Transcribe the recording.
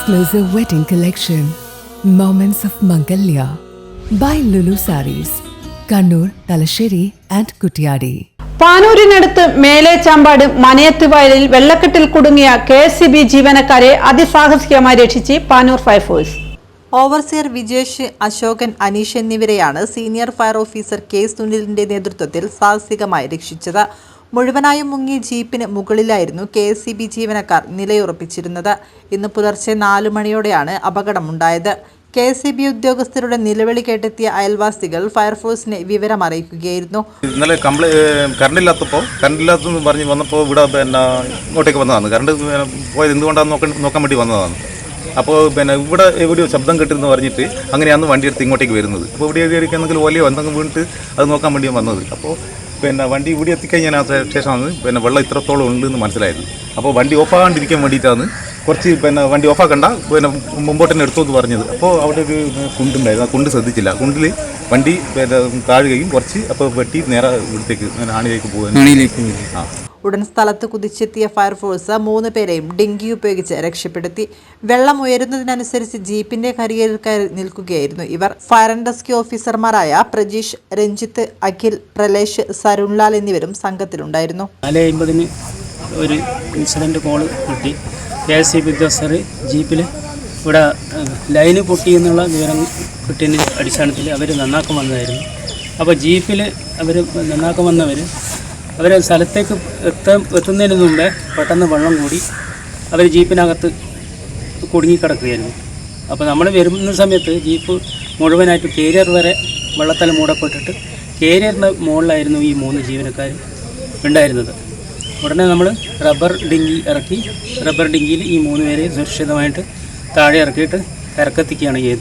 exclusive wedding collection moments of Mangalya by Lulu sarees Kannur Thalassery and Kuttiyadi പാനൂരിനടുത്ത് മേലെ ചാമ്പാട് മനയത്ത് വയലിൽ വെള്ളക്കെട്ടിൽ കുടുങ്ങിയ K S C B ജീവനക്കാരെ അതിസാഹസികമായി രക്ഷിച്ച് Panoor fire force. Overseer Vijesh Ashokan Aneesh എന്നിവരെയാണ് സീനിയർ ഫയർ ഓഫീസർ കെ സുനിലിന്റെ നേതൃത്വത്തിൽ സാഹസികമായി രക്ഷിച്ചത്. മുഴുവനായും മുങ്ങി ജീപ്പിന് മുകളിലായിരുന്നു കെ എസ് സി ബി ജീവനക്കാർ നിലയുറപ്പിച്ചിരുന്നത്. ഇന്ന് പുലർച്ചെ നാലു മണിയോടെയാണ് അപകടമുണ്ടായത്. കെ എസ് സി ബി ഉദ്യോഗസ്ഥരുടെ നിലവിളി കേട്ടെത്തിയ അയൽവാസികൾ ഫയർഫോഴ്സിനെ വിവരം അറിയിക്കുകയായിരുന്നു ഇന്നലെ കറണ്ട് ഇല്ലാത്തപ്പോൾ കറണ്ട് ഇല്ലാത്തെന്ന് പറഞ്ഞ് വന്നപ്പോൾ ഇവിടെ പിന്നെ ഇങ്ങോട്ടേക്ക് വന്നതാണ്. കറണ്ട് പോയത് എന്തുകൊണ്ടാണെന്ന് നോക്കാൻ നോക്കാൻ വേണ്ടി വന്നതാണ്. അപ്പോൾ പിന്നെ ഇവിടെ എവിടെയോ ശബ്ദം കിട്ടുമെന്ന് പറഞ്ഞിട്ട് അങ്ങനെയാണ് വണ്ടി എടുത്ത് ഇങ്ങോട്ടേക്ക് വരുന്നത്. അപ്പോൾ ഇവിടെ എവിടെയൊക്കെ എന്തെങ്കിലും ഓലയോ എന്തെങ്കിലും വീണിട്ട് അത് നോക്കാൻ വേണ്ടി വന്നത്. അപ്പോൾ പിന്നെ വണ്ടി ഇവിടെ എത്തിക്കഴിഞ്ഞാൽ ശേഷമാണ് പിന്നെ വെള്ളം ഇത്രത്തോളം ഉണ്ട് എന്ന് മനസ്സിലായത്. അപ്പോൾ വണ്ടി ഓഫാകാണ്ടിരിക്കാൻ വേണ്ടിയിട്ടാണ് കുറച്ച് പിന്നെ വണ്ടി ഓഫാക്കണ്ട. പിന്നെ മുമ്പോട്ട് തന്നെ എടുത്തു എന്ന് പറഞ്ഞത്. അപ്പോൾ അവിടെ ഒരു കുണ്ടുണ്ടായിരുന്നു ആ കുണ്ട് ശ്രദ്ധിച്ചില്ല. കുണ്ടിൽ വണ്ടി പിന്നെ താഴുകയും കുറച്ച് അപ്പോൾ വെട്ടി നേരെ ഇവിടത്തേക്ക് ആണിയിലേക്ക്. പോകാൻ ആ. ഉടൻ സ്ഥലത്ത് കുതിച്ചെത്തിയ ഫയർഫോഴ്സ് മൂന്ന് പേരെയും ഡിങ്കി ഉപയോഗിച്ച് രക്ഷപ്പെടുത്തി. വെള്ളം ഉയരുന്നതിനനുസരിച്ച് ജീപ്പിന്റെ കരിയറിൽ കയറി നിൽക്കുകയായിരുന്നു ഇവർ. ഫയർ ആൻഡ് റെസ്ക്യൂ ഓഫീസർമാരായ പ്രജീഷ് രഞ്ജിത്ത് അഖിൽ പ്രലേഷ് സരുൺലാൽ എന്നിവരും സംഘത്തിലുണ്ടായിരുന്നു. ഒരു ഇൻസിഡന്റ് കോൾ കിട്ടി. കെ എസ് സി ബി ഉദ്യോഗസ്ഥർ ജീപ്പിൽ ഇവിടെ ലൈന് പൊട്ടി എന്നുള്ള വിവരം കിട്ടിയതിന്റെ അടിസ്ഥാനത്തിൽ അവർ നന്നാക്കം വന്നതായിരുന്നു. അപ്പോൾ ജീപ്പിൽ അവർ നന്നാക്കം വന്നവർ അവർ സ്ഥലത്തേക്ക് എത്താൻ എത്തുന്നതിന് മുമ്പേ പെട്ടെന്ന് വെള്ളം കൂടി അവർ ജീപ്പിനകത്ത് കുടുങ്ങിക്കിടക്കുകയായിരുന്നു. അപ്പോൾ നമ്മൾ വരുന്ന സമയത്ത് ജീപ്പ് മുഴുവനായിട്ട് കേരിയർ വരെ വെള്ളത്തിൽ മൂടപ്പെട്ടിട്ട് കേരിയറിന്റെ മുകളിലായിരുന്നു ഈ മൂന്ന് ജീവനക്കാർ ഉണ്ടായിരുന്നത്. ഉടനെ നമ്മൾ റബ്ബർ ഡിങ്കി ഇറക്കി റബ്ബർ ഡിങ്കിയിൽ ഈ മൂന്ന് പേരെ സുരക്ഷിതമായിട്ട് താഴെ ഇറക്കിയിട്ട് ഇറക്കെത്തിക്കുകയാണ് ചെയ്തത്.